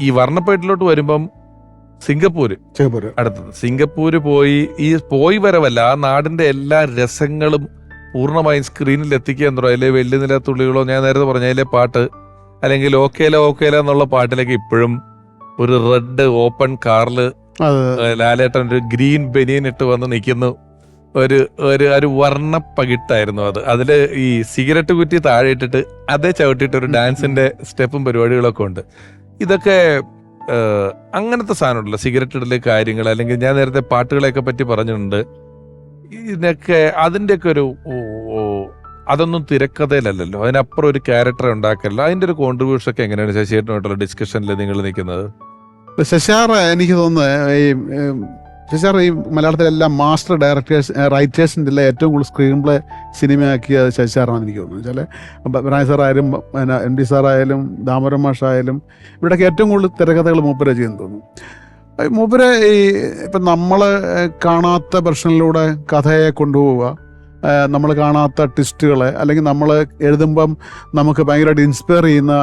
ഈ വർണപ്പേട്ടിലോട്ട് വരുമ്പം സിംഗപ്പൂര്. അടുത്തത്. സിംഗപ്പൂര് പോയി ഈ പോയി വരവല്ല ആ നാടിന്റെ എല്ലാ രസങ്ങളും പൂർണമായും സ്ക്രീനിൽ എത്തിക്കുക എന്തോ അതിലെ വെള്ളി നില തുള്ളികളോ ഞാൻ നേരത്തെ പറഞ്ഞ അതിലെ പാട്ട് അല്ലെങ്കിൽ ഓക്കേല ഓക്കേല എന്നുള്ള പാട്ടിലേക്ക് ഇപ്പോഴും ഒരു റെഡ് ഓപ്പൺ കാറിൽ അത് ലാലേട്ടൻ ഒരു ഗ്രീൻ ബനിയൻ ഇട്ട് വന്ന് നിൽക്കുന്നു ഒരു ഒരു ഒരു വർണ പകിട്ടായിരുന്നു അത്. അതിൽ ഈ സിഗരറ്റ് കുറ്റി താഴെ ഇട്ടിട്ട് അതേ ചവിട്ടിയിട്ട് ഒരു ഡാൻസിന്റെ സ്റ്റെപ്പും പരിപാടികളൊക്കെ ഉണ്ട്. ഇതൊക്കെ അങ്ങനത്തെ സാധനമുണ്ടല്ലോ. സിഗരറ്റ് ഇടൽ കാര്യങ്ങൾ അല്ലെങ്കിൽ ഞാൻ നേരത്തെ പാട്ടുകളെയൊക്കെ പറ്റി പറഞ്ഞിട്ടുണ്ട്. ഇതിനൊക്കെ അതിന്റെയൊക്കെ ഒരു അതൊന്നും തിരക്കഥയിലല്ലല്ലോ. അതിനപ്പുറം ഒരു ക്യാരക്ടർ ഉണ്ടാക്കല്ലോ. അതിന്റെ ഒരു കോൺട്രിബ്യൂഷൻ ഒക്കെ എങ്ങനെയാണ് ശശിയേട്ടനുമായിട്ടുള്ള ഡിസ്കഷനിൽ നിങ്ങൾ നിൽക്കുന്നത്? ശശാർ എനിക്ക് തോന്നുന്നത് ഈ ശശാർ ഈ മലയാളത്തിലെല്ലാം മാസ്റ്റർ ഡയറക്ടേഴ്സ് റൈറ്റേഴ്സിന്റെ എല്ലാം ഏറ്റവും കൂടുതൽ സ്ക്രീൻ പ്ലേ സിനിമയാക്കിയ ശശാറാണെന്ന് എനിക്ക് തോന്നുന്നു വെച്ചാൽ ബിനായ് സാറായാലും പിന്നെ എം ഡി സാറായാലും ദാമോദരൻ മാഷായാലും ഇവിടെയൊക്കെ ഏറ്റവും കൂടുതൽ തിരക്കഥകൾ മൂപ്പര ചെയ്യുന്നു തോന്നുന്നു. മൂപ്പര് ഈ ഇപ്പം നമ്മൾ കാണാത്ത പ്രശ്നങ്ങളിലൂടെ കഥയെ കൊണ്ടുപോവുക നമ്മൾ കാണാത്ത ട്വിസ്റ്റുകളെ അല്ലെങ്കിൽ നമ്മൾ എഴുതുമ്പം നമുക്ക് ഭയങ്കരമായിട്ട് ഇൻസ്പയർ ചെയ്യുന്ന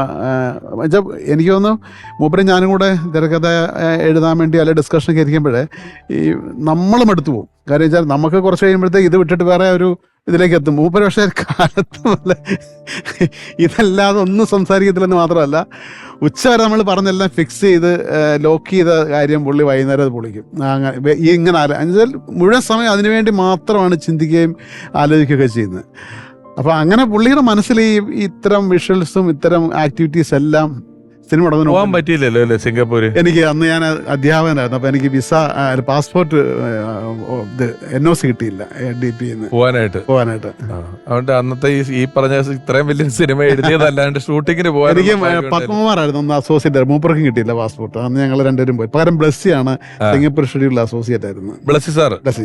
വെച്ചാൽ എനിക്ക് തോന്നുന്നു മൂപ്പര് ഞാനും കൂടെ തിരക്കഥ എഴുതാൻ വേണ്ടി അല്ലെങ്കിൽ ഡിസ്കഷനൊക്കെ ഇരിക്കുമ്പോഴേ ഈ നമ്മളും എടുത്തു പോകും. കാര്യം വെച്ചാൽ നമുക്ക് കുറച്ച് കഴിയുമ്പോഴത്തേക്ക് ഇത് വിട്ടിട്ട് വേറെ ഒരു ഇതിലേക്ക് എത്തും മൂപ്പര് പക്ഷേ കാലത്ത് പോലെ ഇതല്ലാതെ ഒന്നും സംസാരിക്കത്തില്ലെന്ന് മാത്രമല്ല ഉച്ച വരെ നമ്മൾ പറഞ്ഞെല്ലാം ഫിക്സ് ചെയ്ത് ലോക്ക് ചെയ്ത കാര്യം പുള്ളി വൈകുന്നേരം അത് പൊളിക്കും. അങ്ങനെ ഇങ്ങനെ ആലോ എന്നുവെച്ചാൽ മുഴുവൻ സമയം അതിനുവേണ്ടി മാത്രമാണ് ചിന്തിക്കുകയും ആലോചിക്കുകയൊക്കെ ചെയ്യുന്നത്. അപ്പോൾ അങ്ങനെ പുള്ളിയുടെ മനസ്സിൽ ഈ ഇത്തരം വിഷ്വൽസും ഇത്തരം ആക്ടിവിറ്റീസ് എല്ലാം സിനിമ പോകാൻ പറ്റിയില്ലല്ലോ അല്ലേ സിംഗപ്പൂർ എനിക്ക് അന്ന് ഞാൻ അധ്യാപകനായിരുന്നു. അപ്പൊ എനിക്ക് വിസ പാസ്പോർട്ട് ഇത് എൻ ഒ സി കിട്ടിയില്ല ഡി പി പോവാനായിട്ട്? പോകാനായിട്ട് ആ, അതുകൊണ്ട് അന്നത്തെ ഈ പറഞ്ഞ ഇത്രയും വലിയ സിനിമ എഴുതിയതല്ലാണ്ട് ഷൂട്ടിങ്ങിന് പോകാൻ എനിക്ക് പത്മകുമാറായിരുന്നു അന്ന് അസോസിയേറ്റ് മൂപ്പർക്കും കിട്ടിയില്ല പാസ്പോർട്ട് അന്ന് ഞങ്ങൾ രണ്ടുപേരും പോയി. പകരം ബ്ലസ്സിയാണ് ആണ് സിംഗപ്പൂർ ഷെഡ്യൂളിൽ അസോസിയേറ്റ് ആയിരുന്നു ബ്ലസ്സി സാർ ബ്ലസ്സി.